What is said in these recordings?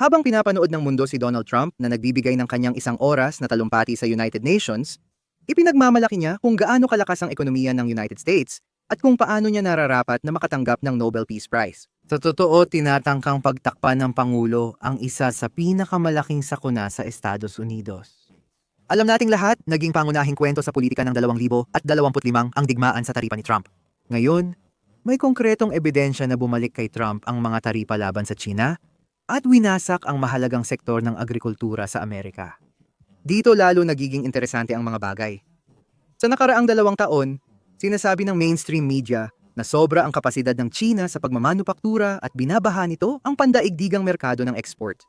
Habang pinapanood ng mundo si Donald Trump na nagbibigay ng kanyang isang oras na talumpati sa United Nations, ipinagmamalaki niya kung gaano kalakas ang ekonomiya ng United States at kung paano niya nararapat na makatanggap ng Nobel Peace Prize. Sa totoo, tinatangkang pagtakpan ng Pangulo ang isa sa pinakamalaking sakuna sa Estados Unidos. Alam nating lahat, naging pangunahing kwento sa politika ng 2025 ang digmaan sa taripa ni Trump. Ngayon, may konkretong ebidensya na bumalik kay Trump ang mga taripa laban sa China at winasak ang mahalagang sektor ng agrikultura sa Amerika. Dito lalo nagiging interesante ang mga bagay. Sa nakaraang dalawang taon, sinasabi ng mainstream media na sobra ang kapasidad ng China sa pagmamanupaktura at binabaha nito ang pandaigdigang merkado ng export.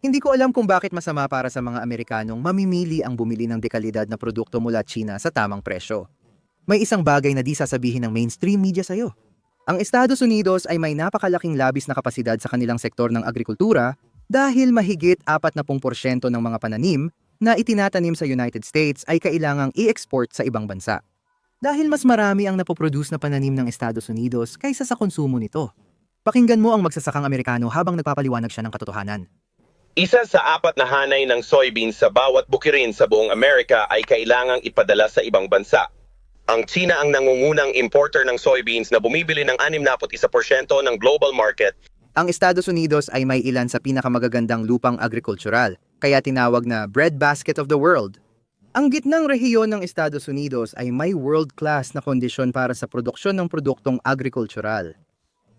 Hindi ko alam kung bakit masama para sa mga Amerikanong mamimili ang bumili ng dekalidad na produkto mula China sa tamang presyo. May isang bagay na di sasabihin ng mainstream media sa'yo. Ang Estados Unidos ay may napakalaking labis na kapasidad sa kanilang sektor ng agrikultura dahil mahigit 40% ng mga pananim na itinatanim sa United States ay kailangang i-export sa ibang bansa. Dahil mas marami ang napoproduce na pananim ng Estados Unidos kaysa sa konsumo nito. Pakinggan mo ang magsasakang Amerikano habang nagpapaliwanag siya ng katotohanan. Isa sa apat na hanay ng soybeans sa bawat bukirin sa buong Amerika ay kailangang ipadala sa ibang bansa. Ang China ang nangungunang importer ng soybeans na bumibili ng 61% ng global market Ang Estados Unidos ay may ilan sa pinakamagagandang lupang agrikultural, kaya tinawag na breadbasket of the world. Ang gitnang rehiyon ng Estados Unidos ay may world-class na kondisyon para sa produksyon ng produktong agrikultural.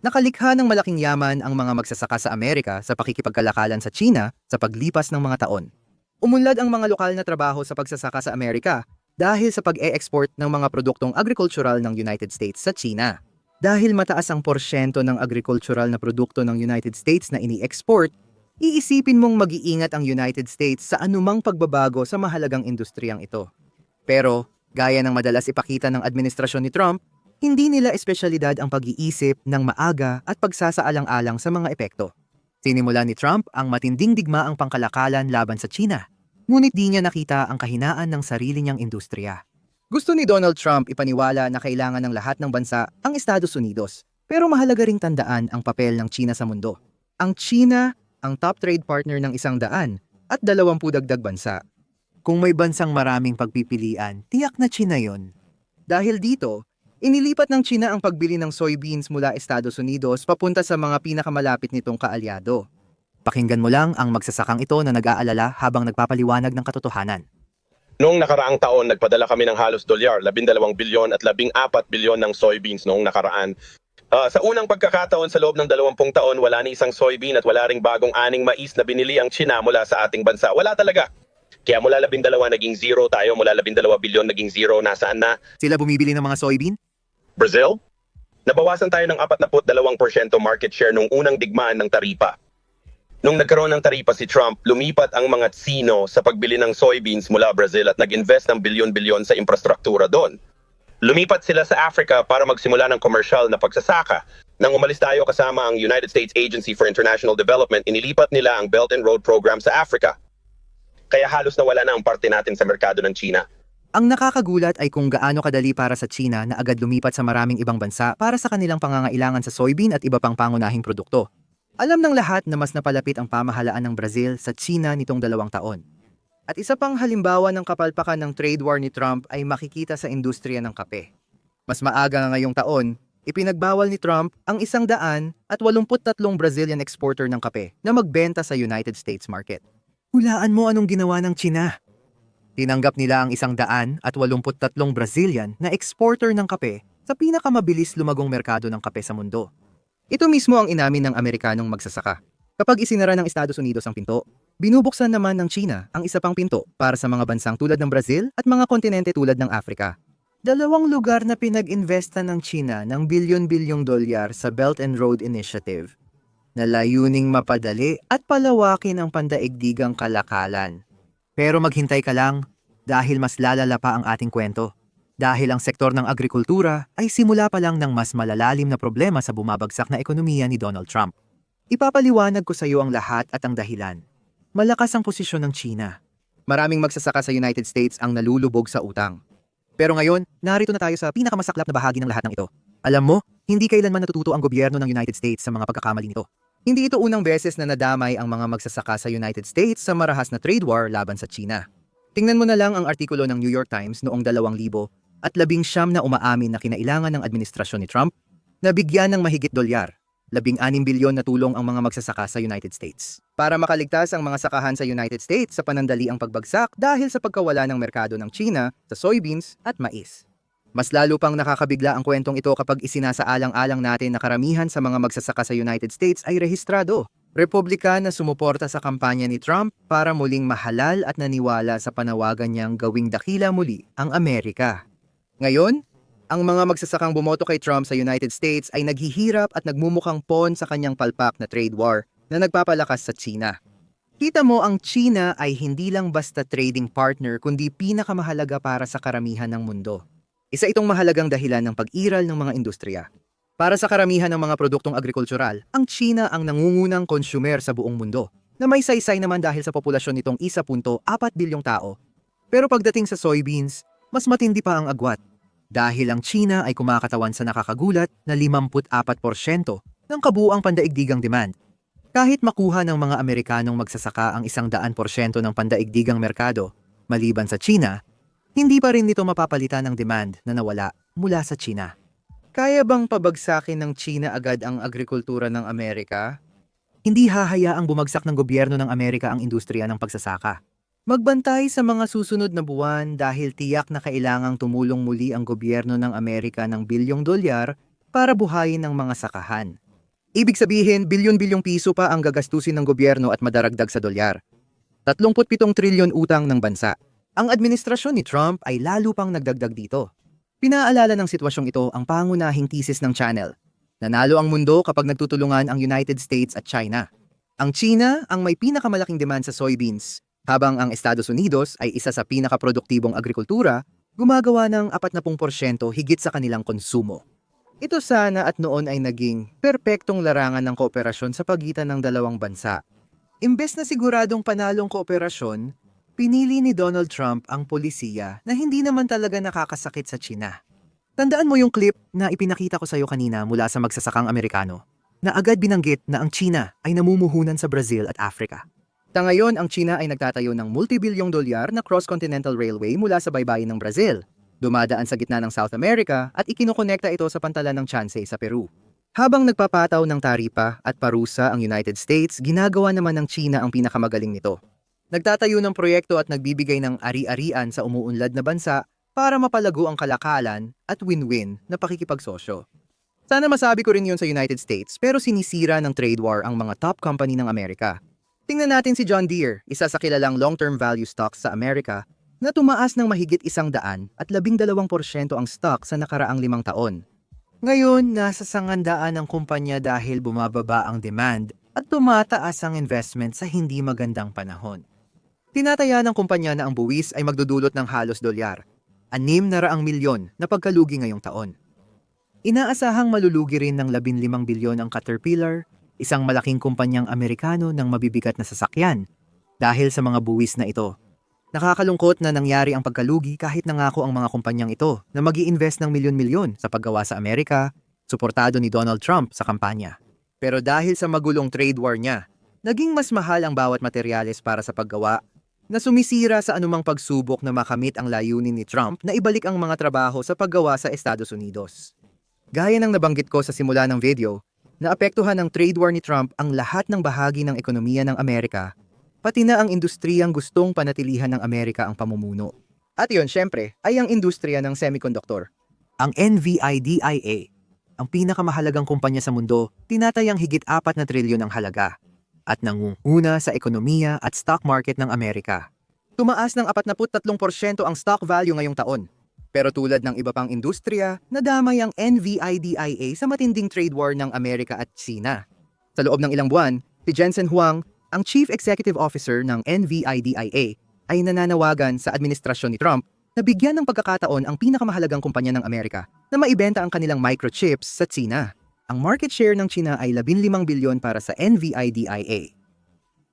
Nakalikha ng malaking yaman ang mga magsasaka sa Amerika sa pakikipagkalakalan sa China sa paglipas ng mga taon. Umunlad ang mga lokal na trabaho sa pagsasaka sa Amerika dahil sa pag-e-export ng mga produktong agricultural ng United States sa China. Dahil mataas ang porsyento ng agricultural na produkto ng United States na ini-export, iisipin mong mag-iingat ang United States sa anumang pagbabago sa mahalagang industriyang ito. Pero, gaya ng madalas ipakita ng administrasyon ni Trump, hindi nila espesyalidad ang pag-iisip ng maaga at pagsasaalang-alang sa mga epekto. Sinimula ni Trump ang matinding digmaang pangkalakalan laban sa China, ngunit di niya nakita ang kahinaan ng sarili niyang industriya. Gusto ni Donald Trump ipaniwala na kailangan ng lahat ng bansa ang Estados Unidos, pero mahalaga ring tandaan ang papel ng China sa mundo. Ang China ang top trade partner ng isang daan at dalawampu dagdag bansa. Kung may bansang maraming pagpipilian, tiyak na China yon. Dahil dito, inilipat ng China ang pagbili ng soybeans mula Estados Unidos papunta sa mga pinakamalapit nitong kaalyado. Pakinggan mo lang ang magsasakang ito na nag-aalala habang nagpapaliwanag ng katotohanan. Noong nakaraang taon, nagpadala kami ng halos dolyar, 12 bilyon at 14 bilyon ng soybeans noong nakaraan. Ah, sa unang pagkakataon sa loob ng 20 taon, wala ni isang soybean at wala ring bagong aning mais na binili ang China mula sa ating bansa. Wala talaga. Kaya mula 12 naging zero tayo, mula 12 bilyon naging zero, nasaan na? Sila bumibili ng mga soybean? Brazil? Nabawasan tayo ng 42% market share nung unang digmaan ng taripa. Nung nagkaroon ng taripa si Trump, lumipat ang mga Tsino sa pagbili ng soybeans mula Brazil at nag-invest ng bilyon-bilyon sa infrastruktura doon. Lumipat sila sa Africa para magsimula ng commercial na pagsasaka. Nang umalis tayo kasama ang United States Agency for International Development, inilipat nila ang Belt and Road Program sa Africa. Kaya halos nawala na ang parte natin sa merkado ng China. Ang nakakagulat ay kung gaano kadali para sa China na agad lumipat sa maraming ibang bansa para sa kanilang pangangailangan sa soybean at iba pang pangunahing produkto. Alam ng lahat na mas napalapit ang pamahalaan ng Brazil sa China nitong dalawang taon. At isa pang halimbawa ng kapalpakan ng trade war ni Trump ay makikita sa industriya ng kape. Mas maaga nga ngayong taon, ipinagbawal ni Trump ang isang daan at 83 Brazilian exporter ng kape na magbenta sa United States market. Hulaan mo anong ginawa ng China. Tinanggap nila ang isang daan at 83 Brazilian na exporter ng kape sa pinakamabilis lumagong merkado ng kape sa mundo. Ito mismo ang inamin ng Amerikanong magsasaka. Kapag isinara ng Estados Unidos ang pinto, binubuksan naman ng China ang isa pang pinto para sa mga bansang tulad ng Brazil at mga kontinente tulad ng Afrika. Dalawang lugar na pinag-investa ng China ng bilyon-bilyong dolyar sa Belt and Road Initiative na layuning mapadali at palawakin ang pandaigdigang kalakalan. Pero maghintay ka lang dahil mas lalala pa ang ating kwento. Dahil ang sektor ng agrikultura ay simula pa lang ng mas malalalim na problema sa bumabagsak na ekonomiya ni Donald Trump. Ipapaliwanag ko sa iyo ang lahat at ang dahilan. Malakas ang posisyon ng China. Maraming magsasaka sa United States ang nalulubog sa utang. Pero ngayon, narito na tayo sa pinakamasaklap na bahagi ng lahat ng ito. Alam mo, hindi kailanman natututo ang gobyerno ng United States sa mga pagkakamali nito. Hindi ito unang beses na nadamay ang mga magsasaka sa United States sa marahas na trade war laban sa China. Tingnan mo na lang ang artikulo ng New York Times noong 2000 at labing siyam na umaamin na kinailangan ng administrasyon ni Trump na bigyan ng mahigit dolyar, labing anim bilyon na tulong ang mga magsasaka sa United States. Para makaligtas ang mga sakahan sa United States sa panandali ang pagbagsak dahil sa pagkawala ng merkado ng China sa soybeans at mais. Mas lalo pang nakakabigla ang kwentong ito kapag isinasaalang-alang natin na karamihan sa mga magsasaka sa United States ay rehistrado. Republikan na sumuporta sa kampanya ni Trump para muling mahalal at naniwala sa panawagan niyang gawing dakila muli ang Amerika. Ngayon, ang mga magsasakang bumoto kay Trump sa United States ay naghihirap at nagmumukhang pon sa kanyang palpak na trade war na nagpapalakas sa China. Kita mo ang China ay hindi lang basta trading partner kundi pinakamahalaga para sa karamihan ng mundo. Isa itong mahalagang dahilan ng pag-iral ng mga industriya. Para sa karamihan ng mga produktong agrikultural, ang China ang nangungunang consumer sa buong mundo, na may saysay naman dahil sa populasyon nitong 1.4 bilyong tao. Pero pagdating sa soybeans, mas matindi pa ang agwat. Dahil ang China ay kumakatawan sa nakakagulat na 54% ng kabuuang pandaigdigang demand. Kahit makuha ng mga Amerikanong magsasaka ang isang daan porsyento ng pandaigdigang merkado, maliban sa China, hindi pa rin nito mapapalitan ang demand na nawala mula sa China. Kaya bang pabagsakin ng China agad ang agrikultura ng Amerika? Hindi hahayaang bumagsak ng gobyerno ng Amerika ang industriya ng pagsasaka. Magbantay sa mga susunod na buwan dahil tiyak na kailangang tumulong muli ang gobyerno ng Amerika ng bilyong dolyar para buhayin ng mga sakahan. Ibig sabihin, bilyon-bilyong piso pa ang gagastusin ng gobyerno at madaragdag sa dolyar. 37 trilyon utang ng bansa. Ang administrasyon ni Trump ay lalo pang nagdagdag dito. Pinaalala ng sitwasyong ito ang pangunahing thesis ng channel. Nanalo ang mundo kapag nagtutulungan ang United States at China. Ang China ang may pinakamalaking demand sa soybeans, habang ang Estados Unidos ay isa sa pinakaproduktibong agrikultura, gumagawa ng 40% higit sa kanilang konsumo. Ito sana at noon ay naging perpektong larangan ng kooperasyon sa pagitan ng dalawang bansa. Imbes na siguradong panalong kooperasyon, Pinili ni Donald Trump ang polisiya na hindi naman talaga nakakasakit sa China. Tandaan mo yung clip na ipinakita ko sa iyo kanina mula sa magsasakang Amerikano na agad binanggit na ang China ay namumuhunan sa Brazil at Africa. Ta ngayon, ang China ay nagtatayo ng multibilyong dolyar na cross-continental railway mula sa baybayin ng Brazil. Dumadaan sa gitna ng South America at ikinokonekta ito sa pantalan ng Chansey sa Peru. Habang nagpapataw ng taripa at parusa ang United States, ginagawa naman ng China ang pinakamagaling nito. Nagtatayo ng proyekto at nagbibigay ng ari-arian sa umuunlad na bansa para mapalago ang kalakalan at win-win na pakikipagsosyo. Sana masabi ko rin yun sa United States pero sinisira ng trade war ang mga top company ng Amerika. Tingnan natin si John Deere, isa sa kilalang long-term value stocks sa Amerika na tumaas ng mahigit isang daan at labing dalawang porsyento ang stock sa nakaraang limang taon. Ngayon, nasa sangandaan ang kumpanya dahil bumababa ang demand at tumataas ang investment sa hindi magandang panahon. Tinataya ng kumpanya na ang buwis ay magdudulot ng halos dolyar, anim na raang milyon na pagkalugi ngayong taon. Inaasahang malulugi rin ng 15 bilyon ang Caterpillar, isang malaking kumpanyang Amerikano ng mabibigat na sasakyan, dahil sa mga buwis na ito. Nakakalungkot na nangyari ang pagkalugi kahit nangako ang mga kumpanyang ito na mag invest ng milyon-milyon sa paggawa sa Amerika, suportado ni Donald Trump sa kampanya. Pero dahil sa magulong trade war niya, naging mas mahal ang bawat materyales para sa paggawa na sumisira sa anumang pagsubok na makamit ang layunin ni Trump na ibalik ang mga trabaho sa paggawa sa Estados Unidos. Gaya ng nabanggit ko sa simula ng video, naapektuhan ng trade war ni Trump ang lahat ng bahagi ng ekonomiya ng Amerika, pati na ang industriyang gustong panatilihan ng Amerika ang pamumuno. At yon, syempre, ay ang industriya ng semiconductor. Ang NVIDIA, ang pinakamahalagang kumpanya sa mundo, tinatayang higit 4 na trilyon ang halaga at nangunguna sa ekonomiya at stock market ng Amerika. Tumaas ng 43% ang stock value ngayong taon. Pero tulad ng iba pang industriya, nadamay ang NVIDIA sa matinding trade war ng Amerika at China. Sa loob ng ilang buwan, si Jensen Huang, ang Chief Executive Officer ng NVIDIA, ay nananawagan sa administrasyon ni Trump na bigyan ng pagkakataon ang pinakamahalagang kumpanya ng Amerika na maibenta ang kanilang microchips sa China. Ang market share ng China ay 15 bilyon para sa NVIDIA.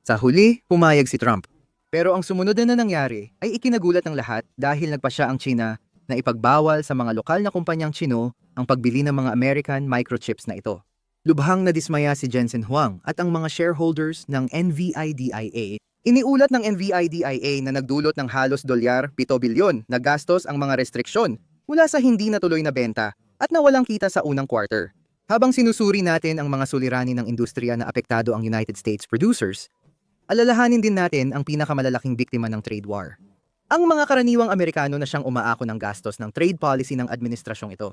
Sa huli, pumayag si Trump. Pero ang sumunod na nangyari ay ikinagulat ng lahat dahil nagpa siya ang China na ipagbawal sa mga lokal na kumpanyang Chino ang pagbili ng mga American microchips na ito. Lubhang nadismaya si Jensen Huang at ang mga shareholders ng NVIDIA. Iniulat ng NVIDIA na nagdulot ng halos dolyar 7 bilyon na gastos ang mga restriksyon mula sa hindi natuloy na benta at nawalang kita sa unang quarter. Habang sinusuri natin ang mga suliranin ng industriya na apektado ang United States producers, alalahanin din natin ang pinakamalalaking biktima ng trade war. Ang mga karaniwang Amerikano na siyang umaako ng gastos ng trade policy ng administrasyong ito.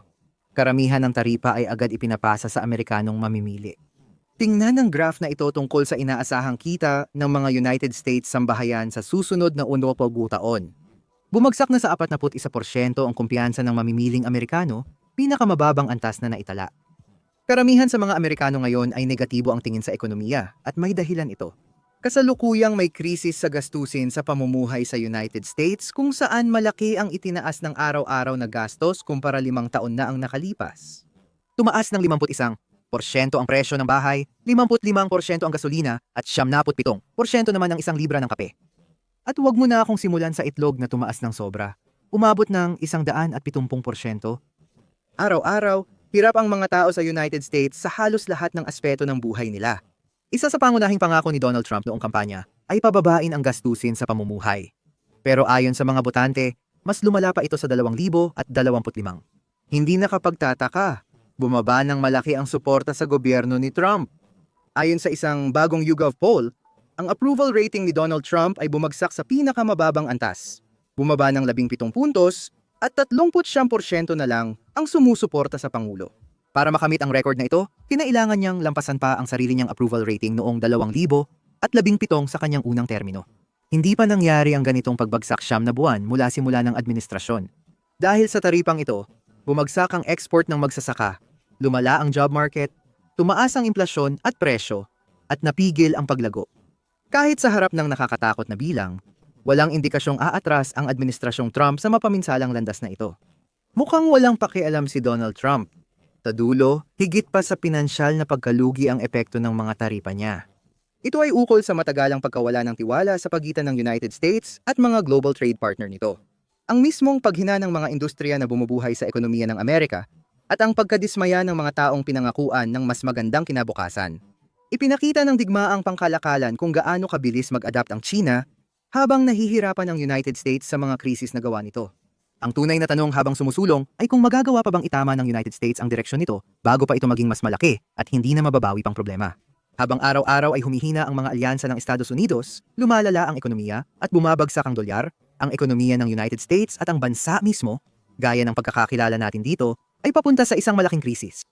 Karamihan ng taripa ay agad ipinapasa sa Amerikanong mamimili. Tingnan ang graph na ito tungkol sa inaasahang kita ng mga United States sambahayan sa susunod na unopalgu taon. Bumagsak na sa 41% ang kumpiyansa ng mamimiling Amerikano, pinakamababang antas na naitala. Karamihan sa mga Amerikano ngayon ay negatibo ang tingin sa ekonomiya at may dahilan ito. Kasalukuyang may krisis sa gastusin sa pamumuhay sa United States kung saan malaki ang itinaas ng araw-araw na gastos kumpara limang taon na ang nakalipas. Tumaas ng 51% ang presyo ng bahay, 55% ang gasolina at 77% naman ang isang libra ng kape. At huwag mo na akong simulan sa itlog na tumaas ng sobra. Umabot ng 170%. Araw-araw, hirap ang mga tao sa United States sa halos lahat ng aspeto ng buhay nila. Isa sa pangunahing pangako ni Donald Trump noong kampanya ay pababain ang gastusin sa pamumuhay. Pero ayon sa mga botante, mas lumala pa ito sa 2025. Hindi nakapagtataka, bumaba ng malaki ang suporta sa gobyerno ni Trump. Ayon sa isang bagong YouGov poll, ang approval rating ni Donald Trump ay bumagsak sa pinakamababang antas. Bumaba ng 17 puntos at 39% na lang ang sumusuporta sa Pangulo. Para makamit ang record na ito, kinailangan niyang lampasan pa ang sarili niyang approval rating noong 2000 at 17 sa kanyang unang termino. Hindi pa nangyari ang ganitong pagbagsak siyam na buwan mula simula ng administrasyon. Dahil sa taripang ito, bumagsak ang export ng magsasaka, lumala ang job market, tumaas ang implasyon at presyo, at napigil ang paglago. Kahit sa harap ng nakakatakot na bilang, walang indikasyong aatras ang administrasyong Trump sa mapaminsalang landas na ito. Mukhang walang pakialam si Donald Trump. Sa dulo, higit pa sa pinansyal na pagkalugi ang epekto ng mga taripa niya. Ito ay ukol sa matagalang pagkawala ng tiwala sa pagitan ng United States at mga global trade partner nito. Ang mismong paghina ng mga industriya na bumubuhay sa ekonomiya ng Amerika at ang pagkadismaya ng mga taong pinangakuan ng mas magandang kinabukasan. Ipinakita ng digmaang pangkalakalan kung gaano kabilis mag-adapt ang China habang nahihirapan ang United States sa mga krisis na gawa nito. Ang tunay na tanong habang sumusulong ay kung magagawa pa bang itama ng United States ang direksyon nito bago pa ito maging mas malaki at hindi na mababawi pang problema. Habang araw-araw ay humihina ang mga alyansa ng Estados Unidos, lumalala ang ekonomiya at bumabagsak ang dolyar, ang ekonomiya ng United States at ang bansa mismo, gaya ng pagkakakilala natin dito, ay papunta sa isang malaking krisis.